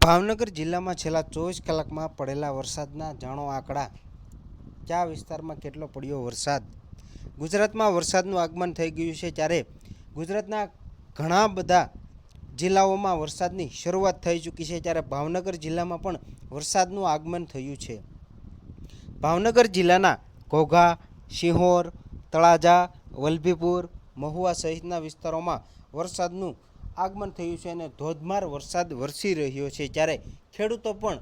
ભાવનગર જિલ્લામાં છેલ્લા ચોવીસ કલાકમાં પડેલા વરસાદના જાણો આંકડા કયા વિસ્તારમાં કેટલો પડ્યો વરસાદ? ગુજરાતમાં વરસાદનું આગમન થઈ ગયું છે ત્યારે ગુજરાતના ઘણા બધા જિલ્લાઓમાં વરસાદની શરૂઆત થઈ ચૂકી છે ત્યારે ભાવનગર જિલ્લામાં પણ વરસાદનું આગમન થયું છે. ભાવનગર જિલ્લાના ઘોઘા સિંહોર તળાજા, વલભીપુર, મહુવા સહિતના વિસ્તારોમાં વરસાદનું આગમન થયું છે અને ધોધમાર વરસાદ વરસી રહ્યો છે. જ્યારે ખેડૂતો પણ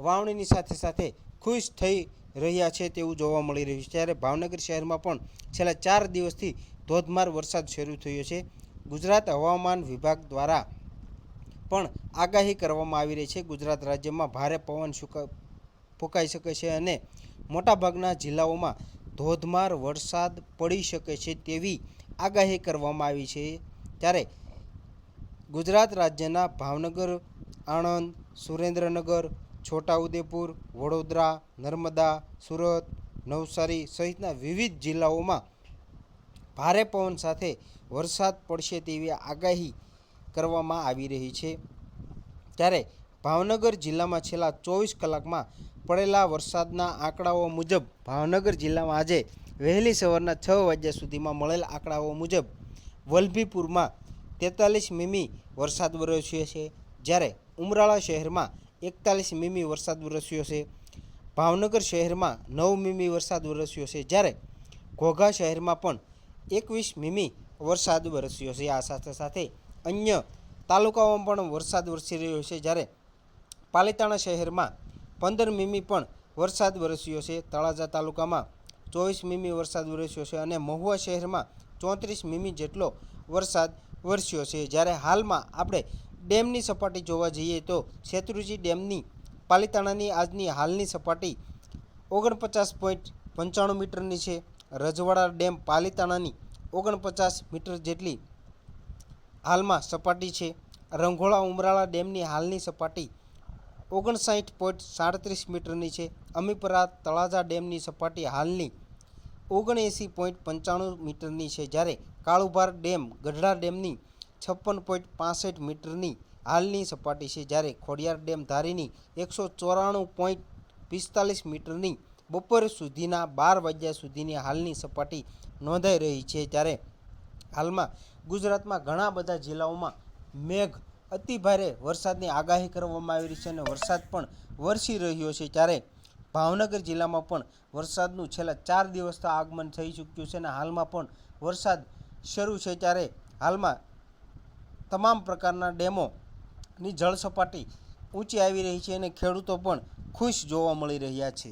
વાવણીની સાથે સાથે ખુશ થઈ રહ્યા છે તેવું જોવા મળી રહ્યું છે. ત્યારે ભાવનગર શહેરમાં પણ છેલ્લા ચાર દિવસથી ધોધમાર વરસાદ શરૂ થયો છે. ગુજરાત હવામાન વિભાગ દ્વારા પણ આગાહી કરવામાં આવી રહી છે. ગુજરાત રાજ્યમાં ભારે પવન સુકા ફૂંકાઈ શકે છે અને મોટાભાગના જિલ્લાઓમાં ધોધમાર વરસાદ પડી શકે છે તેવી આગાહી કરવામાં આવી છે. ત્યારે ગુજરાત રાજ્યના ભાવનગર, આણંદ, સુરેન્દ્રનગર, છોટાઉદેપુર, વડોદરા, નર્મદા, સુરત, નવસારી સહિતના વિવિધ જિલ્લાઓમાં ભારે પવન સાથે વરસાદ પડશે તેવી આગાહી કરવામાં આવી રહી છે. ત્યારે ભાવનગર જિલ્લામાં છેલ્લા ચોવીસ કલાકમાં પડેલા વરસાદના આંકડાઓ મુજબ ભાવનગર જિલ્લામાં આજે વહેલી સવારના છ વાગ્યા સુધીમાં મળેલા આંકડાઓ મુજબ વલભીપુરમાં તેતાલીસ મીમી વરસાદ વરસ્યો છે. જ્યારે ઉમરાળા શહેરમાં એકતાલીસ મીમી વરસાદ વરસ્યો છે. ભાવનગર શહેરમાં નવ મીમી વરસાદ વરસ્યો છે. જ્યારે ઘોઘા શહેરમાં પણ એકવીસ મીમી વરસાદ વરસ્યો છે. આ સાથે સાથે અન્ય તાલુકાઓમાં પણ વરસાદ વરસી રહ્યો છે. જ્યારે પાલિતાણા શહેરમાં પંદર મીમી પણ વરસાદ વરસ્યો છે. તળાજા તાલુકામાં ચોવીસ મીમી વરસાદ વરસ્યો છે અને મહુવા શહેરમાં ચોત્રીસ મીમી જેટલો વરસાદ વરસ્યો છે. જ્યારે હાલમાં આપણે ડેમની સપાટી જોવા જઈએ તો શેત્રુજી ડેમની પાલિતાણાની આજની હાલની સપાટી ઓગણપચાસ પોઈન્ટ પંચાણું મીટરની છે. રજવાડા ડેમ પાલિતાણાની ઓગણપચાસ મીટર જેટલી હાલમાં સપાટી છે. રંઘોળા ઉમરાળા ડેમની હાલની સપાટી ઓગણસાઠ પોઈન્ટ સાડત્રીસ મીટરની છે. અમીપરા તળાજા ડેમની સપાટી હાલની ઓગણએંસી પોઈન્ટ પંચાણું મીટરની છે જ્યારે કાળુભાર ડેમ, ગઢડા ડેમની છપ્પન પોઈન્ટ પાસઠ મીટરની હાલની સપાટી છે જ્યારે ખોડિયાર ડેમ ધારીની એકસો ચોરાણું પોઈન્ટ પિસ્તાલીસ મીટરની બપોર સુધીના બાર વાગ્યા સુધીની હાલની સપાટી નોંધાઈ રહી છે ત્યારે હાલમાં ગુજરાતમાં ઘણા બધા જિલ્લાઓમાં મેઘ, અતિભારે વરસાદની આગાહી કરવામાં આવી રહી છે અને વરસાદ પણ વરસી રહ્યો છે ત્યારે ભાવનગર જિલ્લામાં પણ વરસાદનું છેલ્લા ચાર દિવસથી આગમન થઈ ચૂક્યું છે અને હાલમાં પણ વરસાદ શરૂ છે ત્યારે હાલમાં તમામ પ્રકારના ડેમોની જળ સપાટી ઊંચી આવી રહી છે અને ખેડૂતો પણ ખુશ જોવા મળી રહ્યા છે.